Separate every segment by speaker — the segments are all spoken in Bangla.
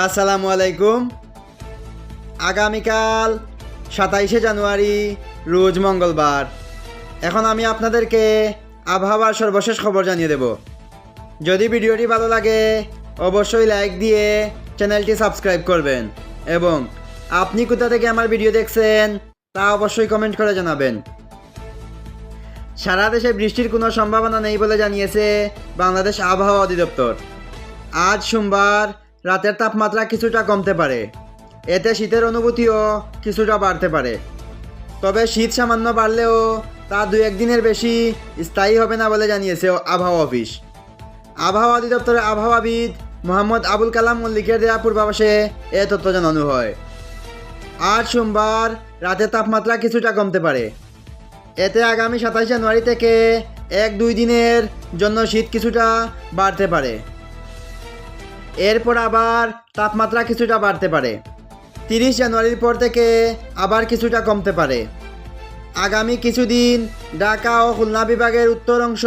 Speaker 1: আসসালামু আলাইকুম আগামীকাল সাতাইশে জানুয়ারি, রোজ মঙ্গলবার। এখন আমি আপনাদেরকে আবহাওয়ার সর্বশেষ খবর জানিয়ে দেব। যদি ভিডিওটি ভালো লাগে, অবশ্যই লাইক দিয়ে চ্যানেলটি সাবস্ক্রাইব করবেন এবং আপনি কোথা থেকে আমার ভিডিও দেখছেন, তা অবশ্যই কমেন্ট করে জানাবেন। সারা দেশে বৃষ্টির কোনো সম্ভাবনা নেই বলে জানিয়েছে বাংলাদেশ আবহাওয়া অধিদপ্তর। আজ সোমবার রাতের তাপমাত্রা কিছুটা কমতে পারে। এতে শীতের অনুভূতিও কিছুটা বাড়তে পারে। তবে শীত সামান্য বাড়লেও তা দু একদিনের বেশি স্থায়ী হবে না বলে জানিয়েছে আবহাওয়া অফিস। আবহাওয়া অধিদপ্তরের আবহাওয়াবিদ মোহাম্মদ আবুল কালাম মল্লিকের দেওয়া পূর্বাভাসে এ তথ্য জানানো হয়। আজ সোমবার রাতের তাপমাত্রা কিছুটা কমতে পারে। এতে আগামী সাতাশ জানুয়ারি থেকে এক দুই দিনের জন্য শীত কিছুটা বাড়তে পারে। এরপর আবার তাপমাত্রা কিছুটা বাড়তে পারে। তিরিশ জানুয়ারির পর থেকে আবার কিছুটা কমতে পারে। আগামী কিছুদিন ঢাকা ও খুলনা বিভাগের উত্তর অংশ,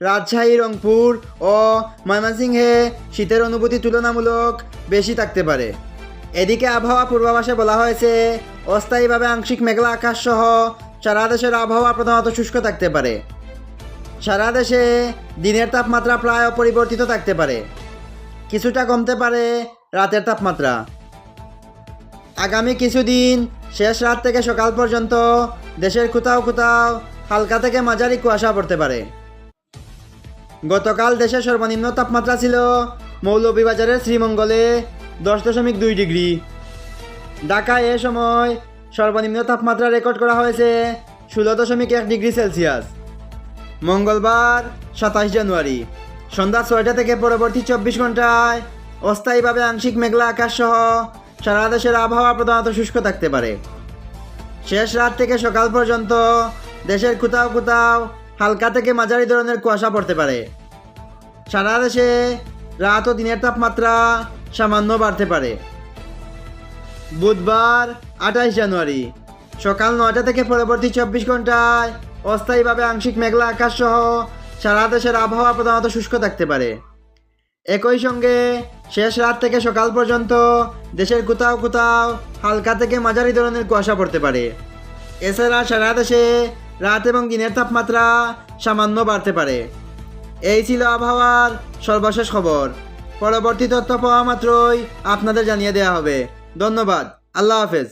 Speaker 1: রাজশাহী, রংপুর ও ময়মনসিংহে শীতের অনুভূতি তুলনামূলক বেশি থাকতে পারে। এদিকে আবহাওয়া পূর্বাভাসে বলা হয়েছে, অস্থায়ীভাবে আংশিক মেঘলা আকাশ সহ সারা দেশের আবহাওয়া প্রধানত শুষ্ক থাকতে পারে। সারা দেশে দিনের তাপমাত্রা প্রায় অপরিবর্তিত থাকতে পারে। কিছুটা কমতে পারে রাতের তাপমাত্রা। আগামী কিছুদিন শেষ রাত থেকে সকাল পর্যন্ত দেশের কোথাও কোথাও হালকা থেকে মাঝারি কুয়াশা পড়তে পারে। গতকাল দেশের সর্বনিম্ন তাপমাত্রা ছিল মৌলভীবাজারের শ্রীমঙ্গলে দশ দশমিক দুই ডিগ্রি। ঢাকায় এ সময় সর্বনিম্ন তাপমাত্রা রেকর্ড করা হয়েছে ষোলো দশমিক এক ডিগ্রি সেলসিয়াস। মঙ্গলবার সাতাশ জানুয়ারি। সন্ধ্যা ছয়টা থেকে পরবর্তী চব্বিশ ঘন্টায় অস্থায়ীভাবে আংশিক মেঘলা আকাশ সহ সারা দেশের আবহাওয়া প্রধানত শুষ্ক থাকতে পারে। শেষ রাত থেকে সকাল পর্যন্ত দেশের কোথাও কোথাও হালকা থেকে মাঝারি ধরনের কুয়াশা পড়তে পারে। সারা দেশে রাত ও দিনের তাপমাত্রা সামান্য বাড়তে পারে। বুধবার আঠাশ জানুয়ারি, সকাল নয়টা থেকে পরবর্তী চব্বিশ ঘন্টায় অস্থায়ীভাবে আংশিক মেঘলা আকাশ সহ সারা দেশের আবহাওয়া প্রধানত শুষ্ক থাকতে পারে। একই সঙ্গে শেষ রাত থেকে সকাল পর্যন্ত দেশের কোথাও কোথাও হালকা থেকে মাঝারি ধরনের কুয়াশা পড়তে পারে। এছাড়া সারা দেশে রাত এবং দিনের তাপমাত্রা সামান্য বাড়তে পারে। এই ছিল আবহাওয়ার সর্বশেষ খবর। পরবর্তী তথ্য পাওয়া মাত্রই আপনাদের জানিয়ে দেওয়া হবে। ধন্যবাদ। আল্লাহ হাফেজ।